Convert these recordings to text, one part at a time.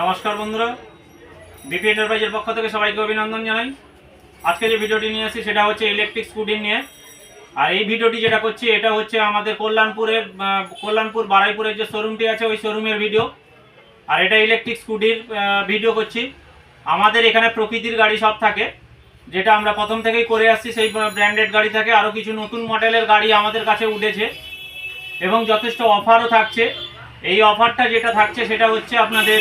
নমস্কার বন্ধুরা বিপি এন্টারপ্রাইজের পক্ষ থেকে সবাইকে অভিনন্দন জানাই। আজকে যে ভিডিওটি নিয়ে আসি সেটা হচ্ছে ইলেকট্রিক স্কুটি নিয়ে। আর এই ভিডিওটি যেটা করছি, এটা হচ্ছে আমাদের কল্যাণপুরের কল্যাণপুর বারাইপুরের যে শোরুমটি আছে, ওই শোরুমের ভিডিও। আর এটা ইলেকট্রিক স্কুটির ভিডিও করছি। আমাদের এখানে প্রকৃতির গাড়ি সব থাকে। যেটা আমরা প্রথম থেকেই করে আসছি, সেই ব্র্যান্ডেড গাড়ি থাকে। আরও কিছু নতুন মডেলের গাড়ি আমাদের কাছে উঠেছে। এবং যথেষ্ট অফারও থাকছে। এই অফারটা যেটা থাকছে, সেটা হচ্ছে আপনাদের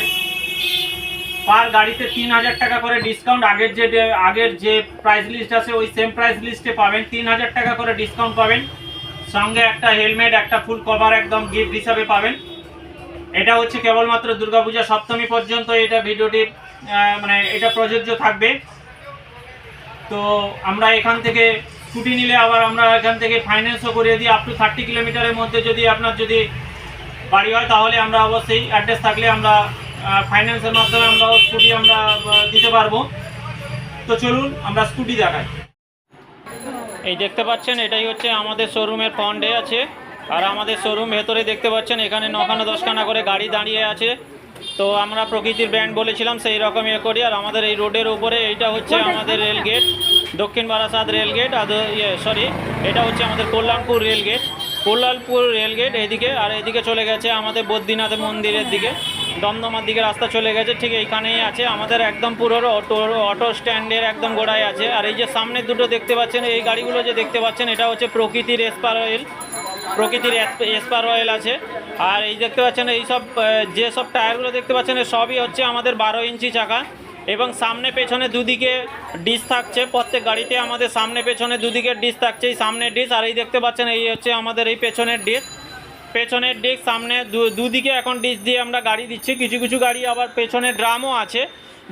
পার গাড়িতে তিন হাজার টাকা করে ডিসকাউন্ট আগের যে আগের যে প্রাইস লিস্ট আছে, ওই সেম প্রাইস লিস্টে পাবেন। তিন হাজার টাকা করে ডিসকাউন্ট পাবেন। সঙ্গে একটা হেলমেট একটা ফুল কভার একদম গিফট হিসাবে পাবেন। এটা হচ্ছে কেবলমাত্র দুর্গাপূজা সপ্তমী পর্যন্ত এটা ভিডিওটি মানে এটা প্রযোজ্য থাকবে। তো আমরা এখান থেকে স্কুটি নিলে আবার আমরা এখান থেকে ফাইন্যান্সও করিয়ে দিই। আপ টু থার্টি কিলোমিটারের মধ্যে যদি আপনার যদি বাড়ি হয়, তাহলে আমরা অবশ্যই অ্যাড্রেস থাকলে আমরা ফাইন্যান্সের মাধ্যমে আমরা স্কুটি আমরা দিতে পারব। তো চলুন, আমরা স্কুটি দেখাই। এই দেখতে পাচ্ছেন, এটাই হচ্ছে আমাদের শোরুমের ফন্ডে আছে। আর আমাদের শোরুম ভেতরে দেখতে পাচ্ছেন, এখানে নখানা দশখানা করে গাড়ি দাঁড়িয়ে আছে। তো আমরা প্রকৃতির ব্র্যান্ড বলেছিলাম, সেই রকম ইয়ে করি। আর আমাদের এই রোডের উপরে এইটা হচ্ছে আমাদের রেল গেট দক্ষিণ বারাসাত রেল গেট আর ইয়ে সরি এটা হচ্ছে আমাদের Kalyanpur rail gate Kalyanpur rail gate এদিকে আর এদিকে চলে গেছে আমাদের বদ্রীনাথ মন্দিরের দিকে। দমদমার দিকে রাস্তা চলে গেছে, ঠিক এইখানেই আছে। আমাদের একদম পুরো অটো অটো স্ট্যান্ডের একদম গোড়ায় আছে। আর এই যে সামনে দুটো দেখতে পাচ্ছেন, এই গাড়িগুলো যে দেখতে পাচ্ছেন, এটা হচ্ছে প্রকৃতির এসপার অয়েল। প্রকৃতির এসপার অয়েল আছে। আর এই দেখতে পাচ্ছেন, এই সব যে সব টায়ারগুলো দেখতে পাচ্ছেন সবই হচ্ছে আমাদের বারো ইঞ্চি চাকা। এবং সামনে পেছনে দুদিকে ডিস থাকছে। প্রত্যেক গাড়িতে আমাদের সামনে পেছনে দুদিকে ডিস থাকছে, এই সামনের ডিস আর এই দেখতে পাচ্ছেন, এই হচ্ছে আমাদের এই পেছনের ডিস পেছনের ডিস্ক সামনে দুদিকে এখন ডিস দিয়ে আমরা গাড়ি দিচ্ছি। কিছু কিছু গাড়ি আবার পেছনে ড্রামও আছে।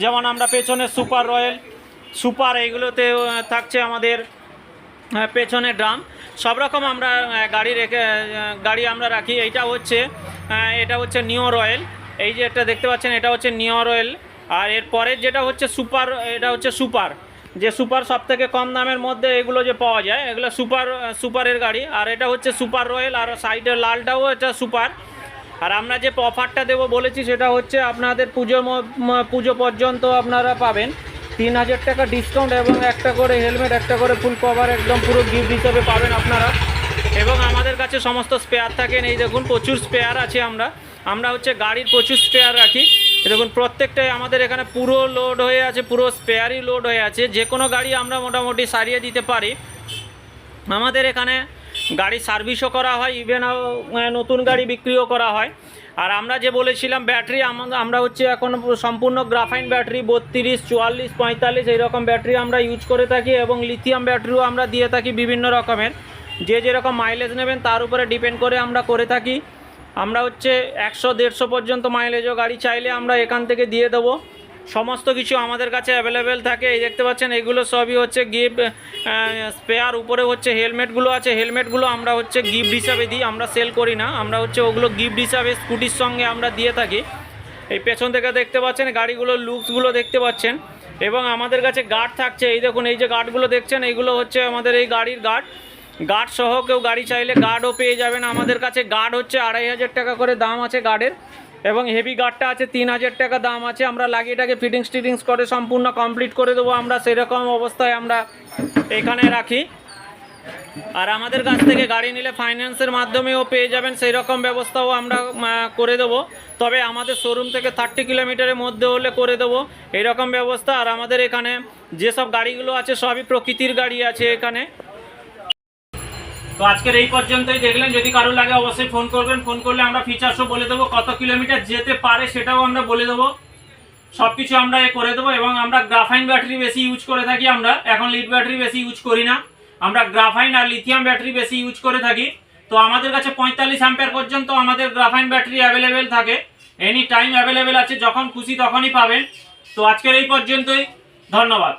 যেমন আমরা পেছনে সুপার রয়্যাল সুপার এইগুলোতে থাকছে আমাদের পেছনে ড্রাম সব রকম আমরা গাড়ি রেখে গাড়ি আমরা রাখি। এইটা হচ্ছে এটা হচ্ছে নিও রয়েল এই যে এটা দেখতে পাচ্ছেন, এটা হচ্ছে নিও রয়েল আর এর পরের যেটা হচ্ছে সুপার এটা হচ্ছে সুপার যে সুপার সব থেকে কম দামের মধ্যে এগুলো যে পাওয়া যায়, এগুলো সুপার সুপারের গাড়ি। আর এটা হচ্ছে সুপার রয়েল আর সাইডের লালটাও এটা সুপার। আর আমরা যে অফারটা দেবো বলেছি সেটা হচ্ছে আপনাদের পুজো পুজো পর্যন্ত আপনারা পাবেন। তিন হাজার টাকা ডিসকাউন্ট এবং একটা করে হেলমেট একটা করে ফুল কভার একদম পুরো গিফট হিসেবে পাবেন আপনারা। এবং আমাদের কাছে সমস্ত স্পেয়ার থাকেন। এই দেখুন, প্রচুর স্পেয়ার আছে আমরা। আমরা হচ্ছে গাড়ির প্রচুর স্পেয়ার রাখি। দেখুন, প্রত্যেকটাই আমাদের এখানে পুরো লোড হয়ে আছে, পুরো স্পেয়ারই লোড হয়ে আছে। যে কোনো গাড়ি আমরা মোটামুটি সারিয়ে দিতে পারি। আমাদের এখানে গাড়ি সার্ভিসও করা হয় ইভেন নতুন গাড়ি বিক্রিও করা হয়। আর আমরা যে বলেছিলাম ব্যাটারি আমরা হচ্ছে এখন সম্পূর্ণ গ্রাফাইন ব্যাটারি বত্রিশ, চুয়াল্লিশ, পঁয়তাল্লিশ, এইরকম ব্যাটারি আমরা ইউজ করে থাকি এবং লিথিয়াম ব্যাটারিও আমরা দিয়ে থাকি বিভিন্ন রকমের। যে যেরকম মাইলেজ নেবেন, তার উপরে ডিপেন্ড করে আমরা করে থাকি। আমরা হচ্ছে একশো, দেড়শো পর্যন্ত মাইলেজও গাড়ি চাইলে আমরা এখান থেকে দিয়ে দেবো। সমস্ত কিছু আমাদের কাছে অ্যাভেলেবেল থাকে। এই দেখতে পাচ্ছেন, এগুলো সবই হচ্ছে গিফট স্পেয়ার উপরে হচ্ছে হেলমেটগুলো আছে। হেলমেটগুলো আমরা হচ্ছে গিফট হিসাবে দিই, আমরা সেল করি না। আমরা হচ্ছে ওগুলো গিফট হিসাবে স্কুটির সঙ্গে আমরা দিয়ে থাকি। এই পেছন থেকে দেখতে পাচ্ছেন, গাড়িগুলোর লুকসগুলো দেখতে পাচ্ছেন। এবং আমাদের কাছে গার্ড থাকছে। এই দেখুন, এই যে গার্ডগুলো দেখছেন এইগুলো হচ্ছে আমাদের এই গাড়ির গার্ড গার্ড সহ কেউ গাড়ি চাইলে গার্ডও পেয়ে যাবেন। আমাদের কাছে গার্ড হচ্ছে আড়াই হাজার টাকা করে দাম আছে গার্ডের এবং হেভি গার্ডটা আছে তিন হাজার টাকা দাম আছে। আমরা লাগিয়েটাকে ফিটিংস টিটিংস করে সম্পূর্ণ কমপ্লিট করে দেবো। আমরা সেরকম অবস্থায় আমরা এখানে রাখি। আর আমাদের কাছ থেকে গাড়ি নিলে ফাইন্যান্সের মাধ্যমেও পেয়ে যাবেন। সেই রকম ব্যবস্থাও আমরা করে দেবো। তবে আমাদের শোরুম থেকে থার্টি কিলোমিটারের মধ্যে হলে করে দেবো। এরকম ব্যবস্থা। আর আমাদের এখানে যেসব গাড়িগুলো আছে, সবই প্রকৃতির গাড়ি আছে এখানে। তো আজকের এই পর্যন্তই দেখলেন। যদি কারও লাগে অবশ্যই ফোন করবেন। ফোন করলে আমরা ফিচার্সও বলে দেবো, কত কিলোমিটার যেতে পারে সেটাও আমরা বলে দেবো। সব কিছু আমরা এ করে দেবো এবং আমরা গ্রাফাইন ব্যাটারি বেশি ইউজ করে থাকি আমরা। এখন লিড ব্যাটারি বেশি ইউজ করি না। আমরা গ্রাফাইন আর লিথিয়াম ব্যাটারি বেশি ইউজ করে থাকি। তো আমাদের কাছে পঁয়তাল্লিশ অ্যাম্পেয়ার পর্যন্ত আমাদের গ্রাফাইন ব্যাটারি অ্যাভেলেবেল থাকে। এনি টাইম অ্যাভেলেবেল আছে, যখন খুশি তখনই পাবেন। তো আজকের এই পর্যন্তই। ধন্যবাদ।